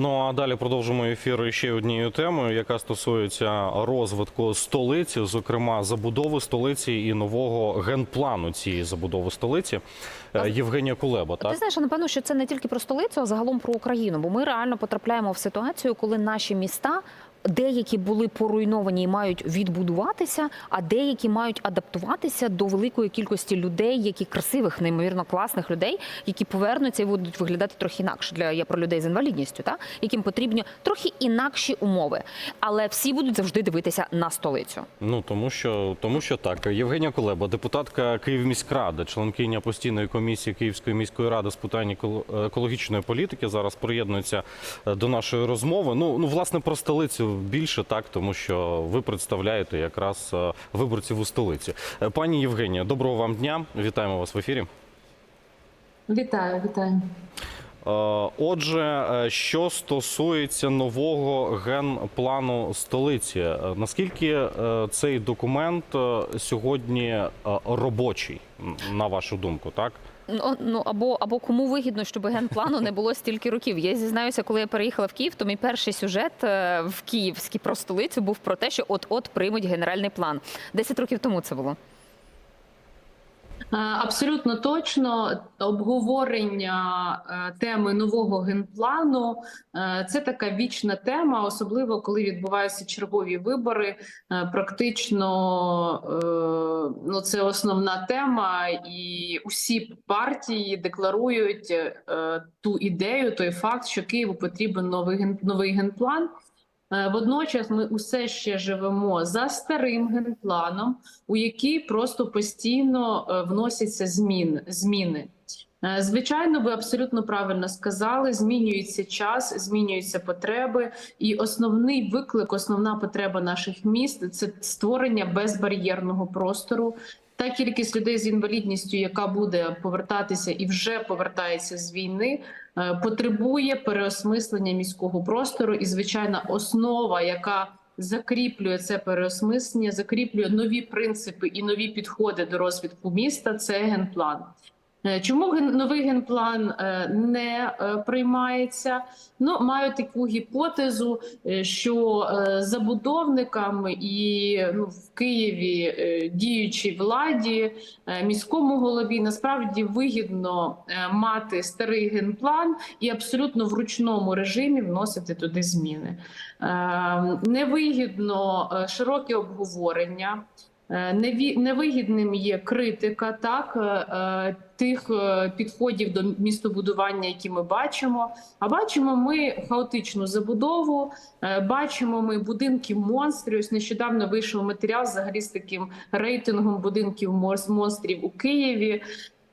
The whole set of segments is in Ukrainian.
Ну а далі продовжимо ефір ще однією темою, яка стосується розвитку столиці, зокрема забудови столиці і нового генплану цієї забудови столиці. Е, Євгенія Кулеба, Ти так знаєш, напевно, що це не тільки про столицю, а загалом про Україну. Бо ми реально потрапляємо в ситуацію, коли наші міста. Деякі були поруйновані і мають відбудуватися, а деякі мають адаптуватися до великої кількості людей, які красивих, неймовірно класних людей, які повернуться і будуть виглядати трохи інакше для я про людей з інвалідністю, та яким потрібні трохи інакші умови. Але всі будуть завжди дивитися на столицю. ну тому що тому що так. Євгенія Кулеба, депутатка Київміськради, членкиня постійної комісії Київської міської ради з питань еко- екологічної політики, зараз приєднується е, до нашої розмови. Ну ну власне про столицю більше так, тому що ви представляєте якраз е, виборців у столиці. Е, Пані Євгенія, доброго вам дня. Вітаємо вас в ефірі. Вітаю, вітаю. Е, Отже, е, що стосується нового генплану столиці, е, наскільки цей документ сьогодні робочий, на вашу думку, так? Ну, ну або або кому вигідно, щоб генплану не було стільки років. Я зізнаюся, коли я переїхала в Київ, то мій перший сюжет в Київській про столицю був про те, що от-от приймуть генеральний план. Десять років тому це було. Е, Абсолютно точно обговорення е, теми нового генплану е, це така вічна тема, особливо коли відбуваються чергові вибори. Практично ну це основна тема, і усі партії декларують ту ідею, той факт, що Києву потрібен новий новий генплан. Е, Водночас ми усе ще живемо за старим генпланом, у який просто постійно е, вносяться змін, зміни. Е, Звичайно, ви абсолютно правильно сказали. Змінюється час, змінюються потреби, і основний виклик, основна потреба наших міст це створення безбар'єрного простору. Та кількість людей з інвалідністю, яка буде повертатися і вже повертається з війни, е, потребує переосмислення міського простору. І звичайна основа, яка закріплює це переосмислення, закріплює нові принципи і нові підходи до розвитку міста. Це генплан. Е, Чому новий генплан е, не е, приймається? Ну маю таку гіпотезу, що е, забудовникам і ну, в Києві діючій владі, міському голові насправді вигідно мати старий генплан і абсолютно в ручному режимі вносити туди зміни. Е, Невигідно широке обговорення. Е, Невигідним є критика так е, е, тих підходів до містобудування, які ми бачимо. А бачимо ми хаотичну забудову, бачимо ми будинки монстрів. Ось нещодавно вийшов матеріал взагалі з таким рейтингом будинків монстрів у Києві.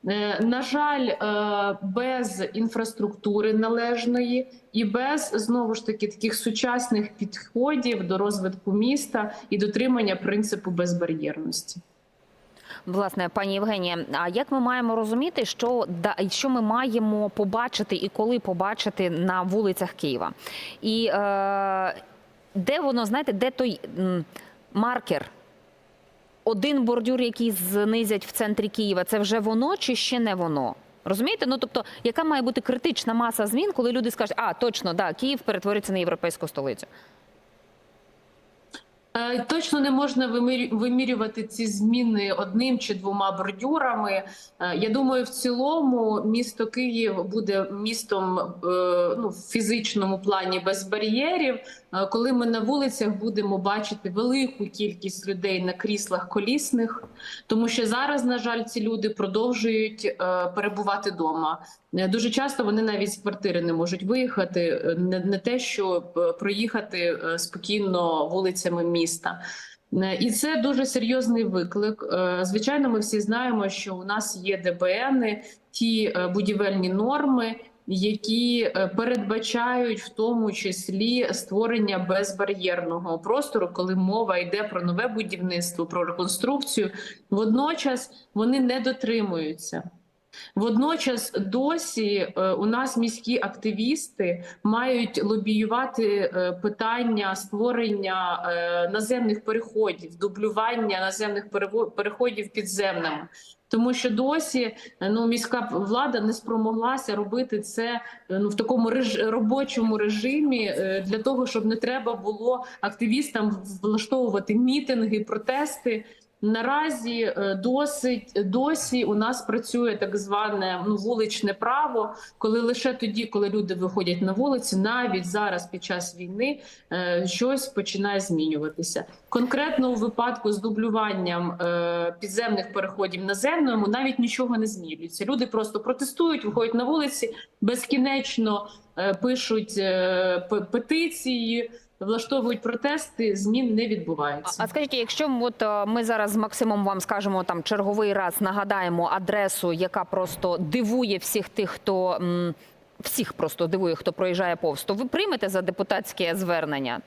Е, На жаль, е, без інфраструктури належної і без знову ж таки таких сучасних підходів до розвитку міста і дотримання принципу безбар'єрності. Власне, пані Євгенія, а як ми маємо розуміти, що да що ми маємо побачити і коли побачити на вулицях Києва? І е, де воно знаєте, де той маркер? Один бордюр, який знизять в центрі Києва, це вже воно чи ще не воно? Розумієте? Ну тобто, яка має бути критична маса змін, коли люди скажуть, а точно, да, Київ перетвориться на європейську столицю. Е, Точно не можна вимірю- вимірювати ці зміни одним чи двома бордюрами. Е, Я думаю, в цілому місто Київ буде містом е, ну, в фізичному плані без бар'єрів. Коли ми на вулицях будемо бачити велику кількість людей на кріслах колісних, тому що зараз, на жаль, ці люди продовжують перебувати вдома. Е, Дуже часто вони навіть з квартири не можуть виїхати, е, не, не те, що е, проїхати спокійно вулицями міста. І це дуже серйозний виклик. Звичайно, ми всі знаємо, що у нас є ДБНи, ті будівельні норми, які передбачають в тому числі створення безбар'єрного простору, коли мова йде про нове будівництво, про реконструкцію. Водночас вони не дотримуються. Водночас досі е, у нас міські активісти мають лобіювати е, питання створення е, наземних переходів, дублювання наземних переходів підземними. Тому що досі ну міська влада не спромоглася робити це ну в такому реж... робочому режимі для того, щоб не треба було активістам влаштовувати мітинги, протести. Наразі е, досить досі у нас працює так зване ну вуличне право, коли лише тоді, коли люди виходять на вулиці, навіть зараз під час війни е, щось починає змінюватися. Конкретно у випадку з дублюванням е, підземних переходів наземному навіть нічого не змінюється. Люди просто протестують, виходять на вулиці, безкінечно пишуть петиції. Влаштовують протести, змін не відбувається. А скажіть, якщо от е, ми зараз з Максимом вам скажемо там черговий раз нагадаємо адресу, яка просто дивує всіх тих, хто всіх просто дивує, хто проїжджає повз, то ви приймете за депутатське звернення?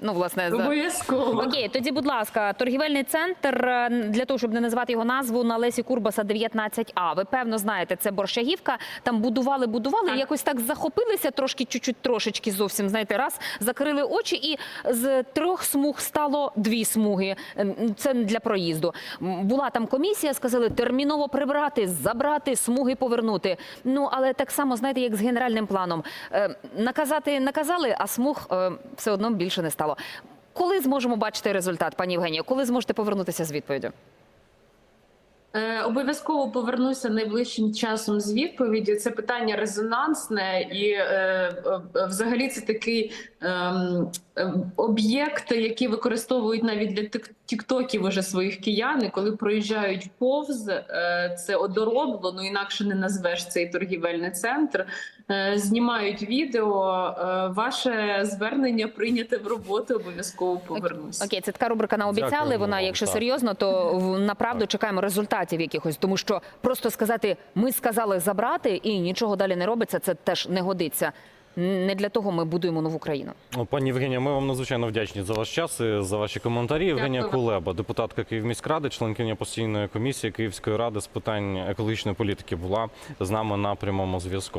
Ну, власне, за... Обов'язково. Окей, тоді, будь ласка, торгівельний центр е, для того, щоб не назвати його назву на Лесі Курбаса 19А. Ви певно знаєте, це Борщагівка. Там будували, будували, Так. якось так захопилися трошки, чуть-чуть, трошечки зовсім. Знаєте, раз закрили очі, і з трьох смуг стало дві смуги. Ем, Це для проїзду. Була там комісія, сказали терміново прибрати, забрати, смуги повернути. Ну але так само знаєте, як з генеральним планом. Е, Наказати наказали, а смуг е, все одно більше не стало. Коли зможемо бачити результат, пані Євгенія? Коли зможете повернутися з відповіддю? Е, Обов'язково повернуся найближчим часом з відповіді. Це питання резонансне, і е, е, взагалі це такий ем, ем, об'єкт, який використовують навіть для тіктоків уже своїх киян. І Коли проїжджають повз, е, це одоробло, ну інакше не назвеш цей торгівельний центр. Е, знімають відео. Е, ваше звернення прийняте в роботу. Обов'язково повернусь. Окей, це така рубрика на обіцяли. Вона, якщо так. серйозно, то в- направду чекаємо результатів якихось, тому що просто сказати ми сказали забрати і нічого далі не робиться. Це теж не годиться. Не для того ми будуємо нову країну. Ну, Пані Євгенія, ми вам надзвичайно вдячні за ваш час і за ваші коментарі. Євгенія Дякую. Кулеба, депутатка Київміськради, членкиня постійної комісії Київської ради з питань екологічної політики, була з нами на прямому зв'язку.